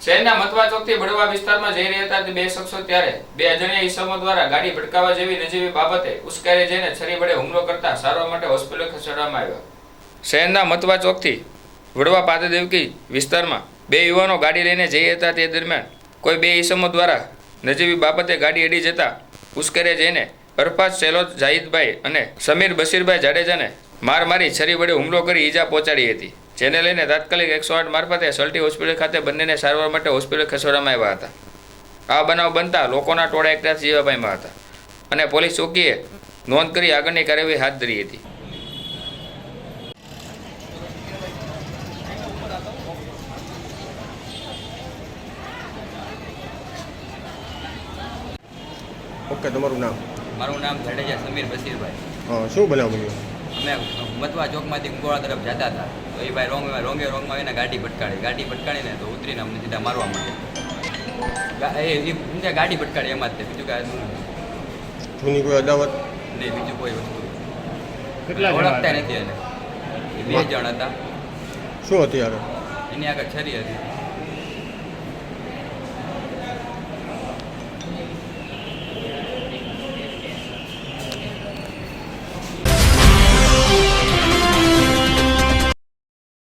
શહેરના મતવા ચોકથી બડવા વિસ્તારમાં જઈ રહ્યા હતા બે શખ્સો ત્યારે બે અજાણ્યા ઈસમો દ્વારા ગાડી ભટકાવવા જેવી નજીવી બાબતે ઉશ્કેરે જઈને છરી વડે હુમલો કરતા સારવાર માટે હોસ્પિટલ ખસેડવામાં આવ્યા. શહેરના મતવા ચોકથી વડવા પાદદેવકી વિસ્તારમાં બે યુવાનો ગાડી લઈને જઈ હતા તે દરમિયાન કોઈ બે ઈસમો દ્વારા નજીવી બાબતે ગાડી અડી જતા ઉશ્કેરે જઈને અરફાત સેલોદ જાહિદભાઈ અને સમીર બશીરભાઈ જાડેજાને માર મારી છરી વડે હુમલો કરી ઈજા પહોંચાડી હતી. જેને લઈને તાત્કાલિક એકસો આઠ મારફતે સલટી હોસ્પિટલ ખાતે બંનેને સારવાર માટે હોસ્પિટલ ખસેડવામાં આવ્યા હતા. આ બનાવ બનતા લોકોના ટોળા એકઠા જીવાભાઈમાં હતા અને પોલીસ ચોકીએ નોંધ કરી આગળની કાર્યવાહી હાથ ધરી હતી. ઓકે તમારું નામ? મારું નામ જાડેજા સમીર બશીરભાઈ શું બનાવ બન્યો? અમે મતવા ચોકમાંથી ગોળા તરફ જતા હતા. તો એ ભાઈ રોંગ રોંગે રોંગમાં એને ગાડી ભટકાડી ગાડી ભટકાડીને તો ઉતરીને અમને સીધા મારવા માંડ્યા. એ એ ગાડી ભટકાડી એમાં જ તે. બીજું કાંઈ જૂની કોઈ અદાવત? નહીં બીજું કોઈ વસ્તુ કેટલા ઓળખતા નથી એને. બે જણ હતા. શું હતી યાર એની આગળ છરી હતી.